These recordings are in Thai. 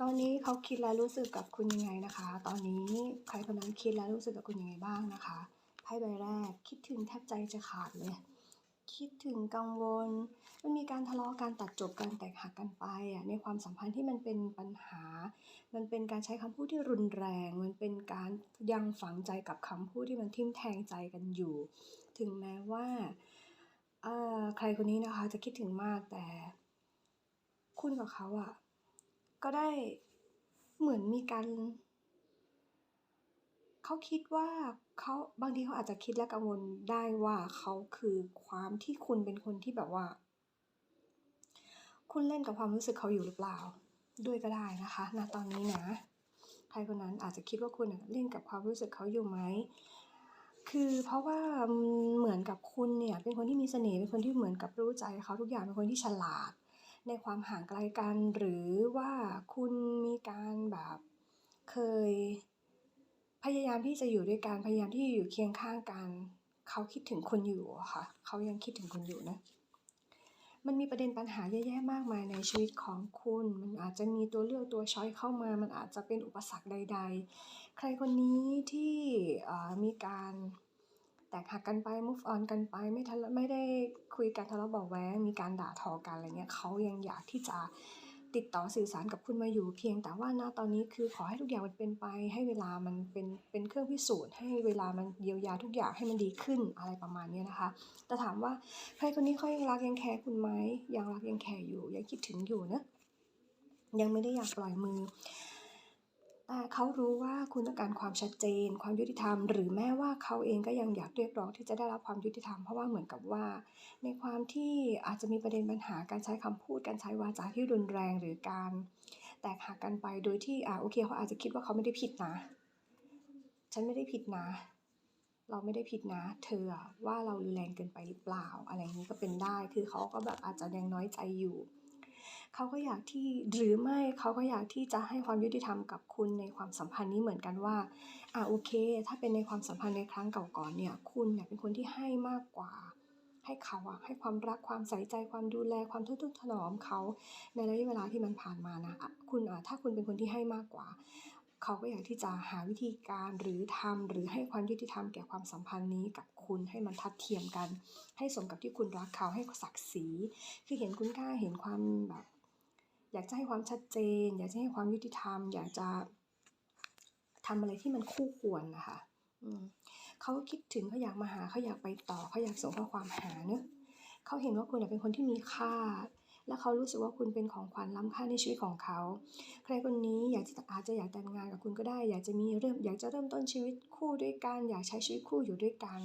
ตอนนี้เขาคิดและรู้สึกกับคุณยังไงนะคะ ตอนนี้ใครคนนั้นคิดและรู้สึกกับคุณยังไงบ้างนะคะไพ่ใบแรกคิดถึงแทบใจจะขาดเลย คิดถึงกังวล มันมีการทะเลาะการตัดจบการแตกหักกันไปอะในความสัมพันธ์ที่มันเป็นปัญหา มันเป็นการใช้คำพูดที่รุนแรง มันเป็นการยังฝังใจกับคำพูดที่มันทิ่มแทงใจกันอยู่ ถึงแม้ว่าใครคนนี้นะคะจะคิดถึงมากแต่คุณกับเขาอะ ก็ได้เหมือนมีการเขาคิดว่าเขาบางทีเขาอาจจะคิดและกังวลได้ว่าเขาคือความที่คุณเป็นคนที่แบบว่า คุณเล่นกับความรู้สึกเขาอยู่หรือเปล่า ด้วยก็ได้นะคะณตอนนี้นะ ใครคนนั้นอาจจะคิดว่าคุณเล่นกับความรู้สึกเขาอยู่ไหมคือเพราะว่าเหมือนกับคุณเนี่ยเป็นคนที่มีเสน่ห์เป็นคนที่เหมือนกับรู้ใจเขาทุกอย่างเป็นคนที่ฉลาด ในความห่างไกลกัน หรือว่าคุณมีการแบบเคย พยายามที่จะอยู่ด้วยกันพยายามที่จะอยู่เคียงข้างกัน เขาคิดถึงคุณอยู่ค่ะ เขายังคิดถึงคุณอยู่นะ มันมีประเด็นปัญหาเยอะแยะมากมายในชีวิตของคุณ มันอาจจะมีตัวเลือกตัวช้อยเข้ามา มันอาจจะเป็นอุปสรรคใด ๆ ใครคนนี้ที่มีการ ตกหักกันไป move on กันไปไม่ทะเลาะไม่ได้คุยกันทะเลาะเบาะแว้งมีการด่าทอกันอะไรเงี้ยเขายังอยากที่จะติดต่อสื่อสารกับคุณมาอยู่เพียงแต่ว่าณตอนนี้คือขอให้ทุกอย่างมันเป็นไป ให้เวลามันเป็นเป็นเครื่องพิสูจน์ให้เวลามันเยียวยาทุกอย่างให้มันดีขึ้นอะไรประมาณนี้นะคะ แต่ถามว่าใครคนนี้เขายังรักยังแคร์คุณไหมยังรักยังแคร์อยู่ยังคิดถึงอยู่นะยังไม่ได้อยากปล่อยมือ แต่เขารู้ว่าคุณต้องการความชัดเจน ความยุติธรรม หรือแม้ว่าเขาเองก็ยังอยากเรียกร้องที่จะได้รับความยุติธรรม เพราะว่าเหมือนกับว่า ในความที่อาจจะมีประเด็นปัญหาการใช้คำพูด การใช้วาจาที่รุนแรงหรือการแตกหักกันไปโดยที่อ่าโอเคเขาอาจจะคิดว่าเขาไม่ได้ผิดนะ ฉันไม่ได้ผิดนะ เราไม่ได้ผิดนะ เธอว่าเรารุนแรงเกินไปหรือเปล่า อะไรอย่างงี้ก็เป็นได้ คือเขาก็แบบอาจจะยังน้อยใจอยู่ เขาก็อยากที่หรือไม่เขาก็อยากที่จะให้ความยุติธรรมกับคุณในความสัมพันธ์นี้เหมือนกันว่าอ่าโอเค ถ้าเป็นในความสัมพันธ์ในครั้งเก่าก่อนเนี่ยคุณเนี่ยเป็นคนที่ให้มากกว่า ให้เขาอะให้ความรักความใส่ใจความดูแลความทนุถนอมเขาในระยะเวลาที่มันผ่านมานะอะคุณอ่าถ้าคุณเป็นคนที่ให้มากกว่าเขาก็อยากที่จะหาวิธีการหรือทำหรือให้ความยุติธรรมแก่ความสัมพันธ์นี้กับคุณให้มันทัดเทียมกัน ให้สมกับที่คุณรักเขาให้ศักดิ์ศรีคือเห็นคุณค่าเห็นความแบบ อยากจะให้ความชัดเจน อยากจะให้ความยุติธรรม อยากจะทำอะไรที่มันคู่ควรนะคะเขาคิดถึงเขาอยากมาหาเขาอยากไปต่อเขาอยากส่งข้อความหาเนาะเขาเห็นว่าคุณเป็นคนที่มีค่า และเขารู้สึกว่าคุณเป็นของขวัญล้ำค่าในชีวิตของเขา ใครคนนี้อยากจะอาจจะอยากแต่งงานกับคุณก็ได้ อยากจะมีเริ่มอยากจะเริ่มต้นชีวิตคู่ด้วยกัน อยากใช้ชีวิตคู่อยู่ด้วยกัน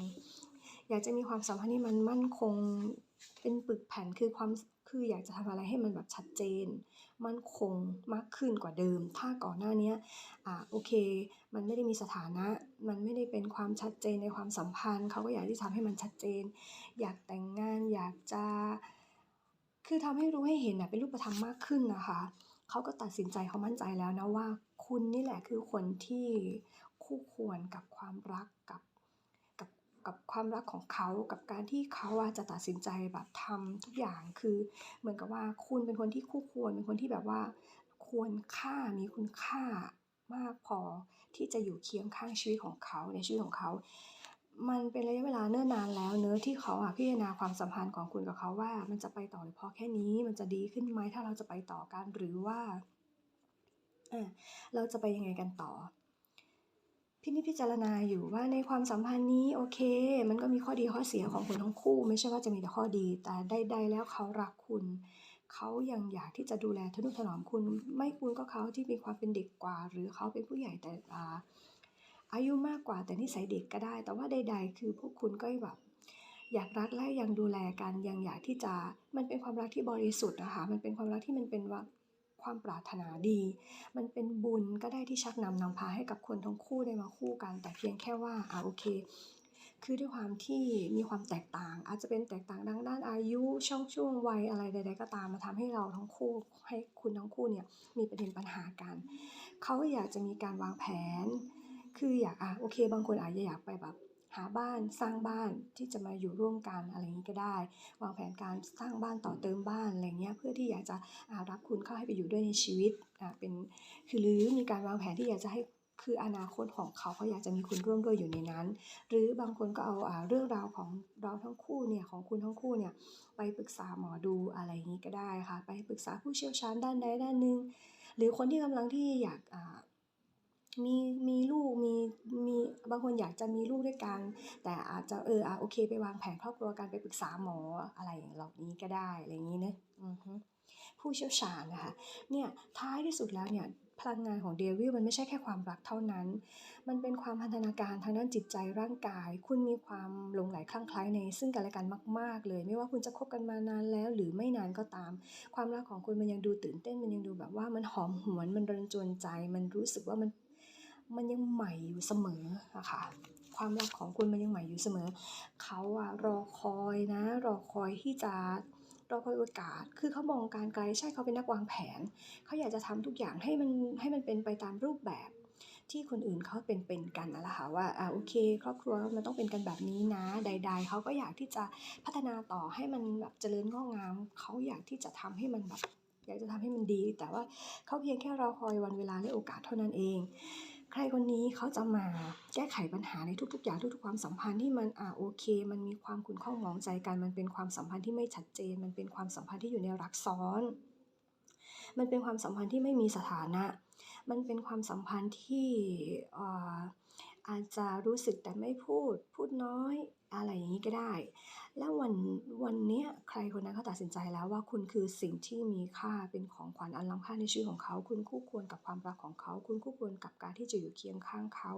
อยากจะมีความสัมพันธ์ที่มันมั่นคง เป็นปึกแผ่นคือความ คืออยากจะทำอะไรให้มันแบบชัดเจน มั่นคงมากขึ้นกว่าเดิม ถ้าก่อนหน้านี้อ่าโอเค มันไม่ได้มีสถานะ มันไม่ได้เป็นความชัดเจนในความสัมพันธ์ เขาก็อยากที่จะทำให้มันชัดเจน อยากแต่งงานอยากจะ คือทำให้รู้ให้เห็นน่ะเป็นรูปธรรมมากขึ้นนะคะเขาก็ตัดสินใจเขามั่นใจแล้วนะว่า คุณนี่แหละคือคนที่คู่ควรกับความรักกับ กับความรักของเขา กับการที่เขาอะจะตัดสินใจแบบทำทุกอย่างคือ เหมือนกับว่าคุณเป็นคนที่คู่ควรเป็นคนที่แบบว่า ควรค่ามีคุณค่ามากพอที่จะอยู่เคียงข้างชีวิตของเขาในชีวิตของเขา มันเป็นระยะเวลาเนิ่นนานแล้วเนาะที่เขาอะพิจารณาความสัมพันธ์ของคุณกับเขาว่า มันจะไปต่อหรือพอแค่นี้มันจะดีขึ้นไหมถ้าเราจะไปต่อกันหรือว่าเราจะไปยังไงกันต่อ พินิจพิจารณาอยู่ว่าในความสัมพันธ์นี้โอเค มันก็มีข้อดีข้อเสียของคุณทั้งคู่ ไม่ใช่ว่าจะมีแต่ข้อดี แต่ใดๆแล้วเขารักคุณ เขายังอยากที่จะดูแลทนุถนอมคุณ ไม่คุณก็เขาที่มีความเป็นเด็กกว่า หรือเขาเป็นผู้ใหญ่แต่อาอายุมากกว่าแต่นิสัยเด็กก็ได้ แต่ว่าใด ๆ คือพวกคุณก็แบบอยากรักและยังดูแลกันยังอยากที่จะมันเป็นความรักที่บริสุทธิ์อะคะมันเป็นความรักที่มันเป็นว่า ความปรารถนาดี มันเป็นบุญก็ได้ที่ชักนำนำพาให้กับคนทั้งคู่ได้มาคู่กัน แต่เพียงแค่ว่าอ่าโอเค คือด้วยความที่มีความแตกต่าง อาจจะเป็นแตกต่างทางด้านอายุช่วงช่วงวัยอะไรใด ๆ ก็ตามมันทำให้เราทั้งคู่ให้คุณทั้งคู่เนี่ยมีประเด็นปัญหากันเขาอยากจะมีการวางแผน คืออยากอ่าโอเค บางคนอาจจะอยากไปแบบ หาบ้านสร้างบ้านที่จะมาอยู่ร่วมกันอะไรอย่างนี้ก็ได้ วางแผนการสร้างบ้านต่อเติมบ้านอะไรเงี้ยเพื่อที่อยากจะารับคุณเข้าให้ไปอยู่ด้วยในชีวิตอ่าเป็นคือหรือมีการวางแผนที่อยากจะให้คืออนาคตของเขาเขาอยากจะมีคุณร่วมด้วยอยู่ในนั้น หรือบางคนก็เอาอ่าเรื่องราวของเราทั้งคู่เนี่ยของคุณทั้งคู่เนี่ยไปปรึกษาหมอดูอะไรอย่างนี้ก็ได้ค่ะ ไปปรึกษาผู้เชี่ยวชาญด้านใดด้านหนึ่งหรือคนที่กำลังที่อยากอ่า มีมีลูกมีมีบางคนอยากจะมีลูกด้วยกัน แต่อาจจะเอออะโอเค ไปวางแผนครอบครัวกันไปปรึกษาหมออะไรอย่างเหล่านี้ก็ได้อะไรอย่างนี้เนะอือฮึผู้เชี่ยวชาญนะคะเนี่ยท้ายที่สุดแล้วเนี่ยพลังงานของเดวิลมันไม่ใช่แค่ความรักเท่านั้น มันเป็นความพันธนาการทางด้านจิตใจร่างกาย คุณมีความหลงไหลคลั่งไคล้ในซึ่งกันและกันมาก ๆ เลย ไม่ว่าคุณจะคบกันมานานแล้ว หรือไม่นานก็ตาม ความรักของคุณมันยังดูตื่นเต้น มันยังดูแบบว่ามันหอมหวน มันรันจวนใจ มันรู้สึกว่ามัน มันยังใหม่อยู่เสมออะคะความรักของคุณมันยังใหม่อยู่เสมอ เขาอะรอคอยนะ รอคอยที่จะรอคอยโอกาส คือเขามองการไกลใช่เขาเป็นนักวางแผน เขาอยากจะทำทุกอย่างให้มันให้มันเป็นไปตามรูปแบบ ที่คนอื่นเขาเป็นเป็นกันนั่นแหละค่ะว่าอ่าโอเค ครอบครัวมันต้องเป็นกันแบบนี้นะ ใด ๆ เขาก็อยากที่จะพัฒนาต่อให้มันแบบเจริญงอกงาม เขาอยากที่จะทำให้มันแบบอยากจะทำให้มันดี แต่ว่าเขาเพียงแค่รอคอยวันเวลาและโอกาสเท่านั้นเอง ใครคนนี้เขาจะมาแก้ไขปัญหาในทุกๆ อย่างทุกๆความสัมพันธ์ที่มันอ่าโอเค มันมีความขุ่นข้องมองใจกัน มันเป็นความสัมพันธ์ที่ไม่ชัดเจน มันเป็นความสัมพันธ์ที่อยู่ในรักซ้อน มันเป็นความสัมพันธ์ที่ไม่มีสถานะ มันเป็นความสัมพันธ์ที่ อาจจะรู้สึกแต่ไม่พูด พูดน้อย อะไรอย่างนี้ก็ได้ แล้ววันวันเนี้ยใครคนนั้นเขาตัดสินใจแล้วว่าคุณคือสิ่งที่มีค่าเป็นของขวัญอันล้ำค่าในชีวิตของเขา คุณคู่ควรกับความรักของเขา คุณคู่ควรกับการที่จะอยู่เคียงข้างเขา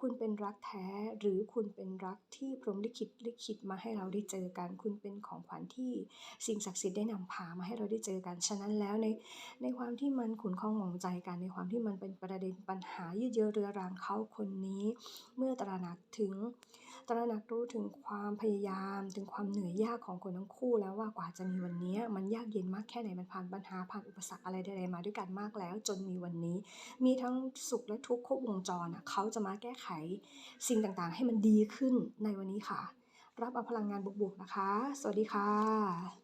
คุณเป็นรักแท้หรือคุณเป็นรักที่พรหมลิขิตลิขิตมาให้เราได้เจอกัน คุณเป็นของขวัญที่สิ่งศักดิ์สิทธิ์ได้นำพามาให้เราได้เจอกัน ฉะนั้นแล้วในในความที่มันขุนข้องหมองใจกันในความที่มันเป็นประเด็นปัญหายืดเยื้อเรื้อรังเขาคนนี้เมื่อตระหนักถึง ตระหนักรู้ถึงความพยายาม ถึงความเหนื่อยยากของคนทั้งคู่แล้วว่ากว่าจะมีวันนี้มันยากเย็นมากแค่ไหนมันผ่านปัญหาผ่านอุปสรรคอะไรใดๆมาด้วยกันมากแล้ว จนมีวันนี้ มีทั้งสุขและทุกข์ครบวงจรอะเขาจะมาแก้ไขสิ่งต่างๆ ให้มันดีขึ้นในวันนี้ค่ะ รับเอาพลังงานบวกๆนะคะ สวัสดีค่ะ